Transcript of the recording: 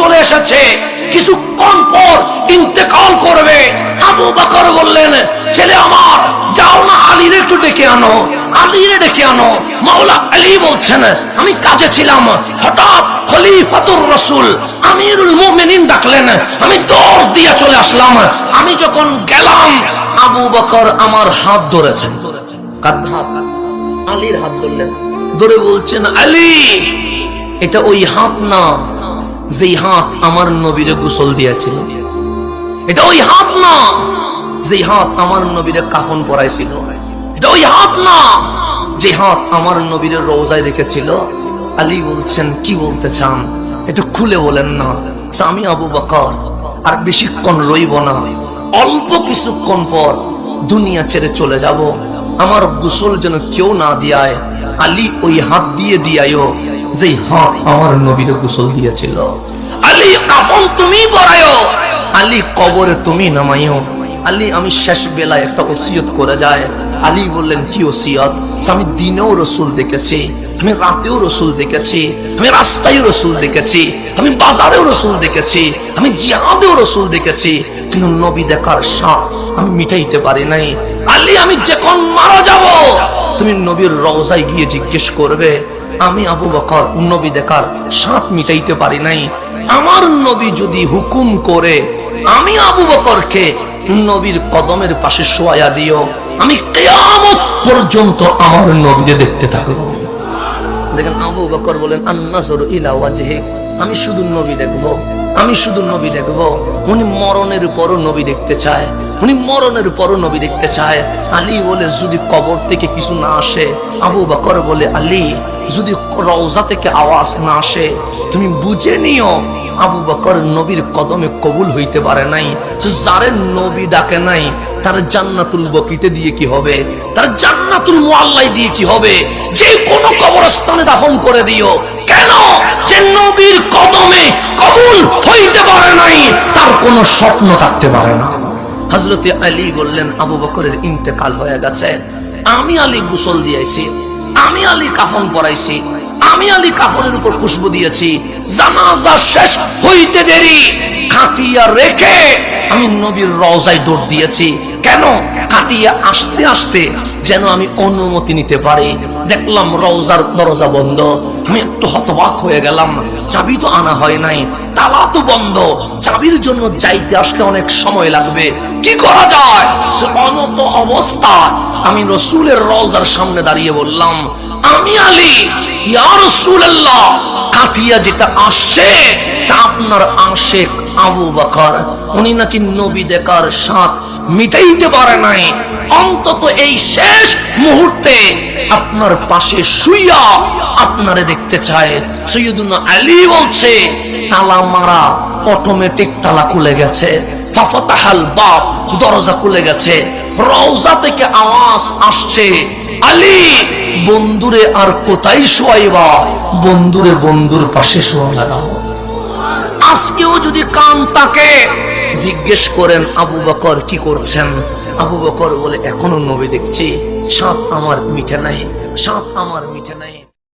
চলে এসেছে। কিছুক্ষণ পর ইন্তেকাল করবে। আবু বকর বললেন, ছেলে আমার, যাও না আলীর একটু ডেকে আনো। আলীর ডেকে আনো। মাওলা আলী বলছেন, আমি কাজে ছিলাম। হঠাৎ খলিফাতুর রসুল আমিরুল মুমিনিন ডাকলেন। আমি দৌড় দিয়ে চলে আসলাম। আমি যখন গেলাম, আবু বকর আমার হাত ধরেছেন। আলীর হাত ধরলেন। ধরে বলছেন, আলী, এটা ওই হাত না। যেই হাত আমার নবীরে গোসল দিয়েছিল। এটা ওই হাত না যেই হাত আমার নবীরে কাফন পরাইছিল এটা ওই হাত না, যে হাত আমার নবীরে রোজায় রেখেছিল। আলী বলছেন, কি বলতে চান? একটু খুলে বলেন না। আমি আবু বকর, আর বেশিক্ষণ রইব না। অল্প কিছুক্ষণ পর দুনিয়া ছেড়ে চলে যাব। আমার গোসল যেন কেউ না দিয়ায়, আলী ওই হাত দিয়ে দিয়ায়ও যেই হাত আমার নবীরে গোসল দিয়েছিল। আলী কাফন তুমি পরায়ো, আলী কবরে তুমি নামাইও আলী, আমি শেষ বেলায় একটা ওসিয়ত করে যায় আলী বললেন, কি ওসিয়ত? আমি দিনেও রসুল দেখেছি, আমি রাতেও রসুল দেখেছি, আমি রাস্তায় রসুল দেখেছি, আমি বাজারেও রসুল দেখেছি, আমি জিহাদেও রসুল দেখেছি, কিন্তু নবী দেখার সাপ আমি মিটাইতে পারি নাই। আলী, আমি যখন মারা যাব? তুমি নবীর রওজায় গিয়ে জিজ্ঞেস করবে আমি আবু বকর, নবী দেখার সাঁত মিটাইতে পারি নাই। আমার নবী যদি হুকুম করে, আমি আবু বকরকে নবীর কদমের পাশে শোয়া দিও। আমি কেয়ামত পর্যন্ত আমার নবীকে দেখতে থাকব। দেখেন আবু বকর বলেন আন্নাসর ইলা ওয়াজহিক, আমি শুধু নবী দেখব। আমি শুধু নবী দেখব। উনি মরণের পরও নবী দেখতে চায়। উনি মরণের পরও নবী দেখতে চায়। আলী বলে, যদি কবর থেকে কিছু না আসে, আবু বকর বলে, আলী, যদি রওজা থেকে আওয়াজ না আসে, তুমি বুঝে নিও, আবু বকর নবীর কদমে কবুল হইতে পারে নাই। যারে নবী ডাকে নাই, তার জান্নাতুল বকিতে দিয়ে কি হবে? তার জান্নাতুল মুআল্লাই দিয়ে কি হবে? যে কোন কবরস্থানে দাফন করে দিও। কেন? নবীর কদমে কবুল হইতে পারে নাই, তার কোনো স্বপ্ন থাকতে পারে না। হজরতে আলী বললেন, আবু বকরের ইন্তেকাল হয়ে গেছে। আমি আলী গোসল দিয়েছি, আমি আলী কাফন পরাইছি, আমি আলী কাফনের উপর খুশবু দিয়েছি। জানাজা শেষ হইতে দেরি কাটিয়া রেখে আমি নবীর রওজায় দৌড় দিয়েছি। কেন? কাটিয়া আসতে আসতে যেন আমি অনুমতি নিতে পারি। দেখলাম রওজার দরজা বন্ধ। আমি একটু হতবাক হয়ে গেলাম। চাবি তো আনা হয় নাই, তালা তো বন্ধ। চাবির জন্য যাইতে আসতে অনেক সময় লাগবে। কি করা যায়? অনত অবস্থা। আমি রসুলের রওজার সামনে দাঁড়িয়ে বললাম, আমি আলী, ইয়া রাসূলুল্লাহ কাটিয়া যেটা আসছে, তা আপনার আশেক আবু বকর, উনি নাকি নবী দেখার সাথ মিটাইতে পারে নাই। অন্তত এই শেষ মুহূর্তে আপনার পাশে শুইয়া আপনারে দেখতে চায়। সৈয়দুল্লাহ আলী বলছে, তালা মারা অটোমেটিক তালা খুলে গেছে। ফাফাতাহাল বাপ দরজা খুলে গেছে। রওজা থেকে আওয়াজ আসছে, আলী, বন্ধুরে আর কোথায় শোয়াইবা? বন্ধুরে বন্ধুর পাশে শোয়া লাগাও। আজকেও যদি কান তাকে জিজ্ঞেস করেন, আবু বকর কি করছেন? আবু বকর বলে, এখনও নবী দেখছি। সাপ আমার মিঠে নাই, সাপ আমার মিঠে নাই।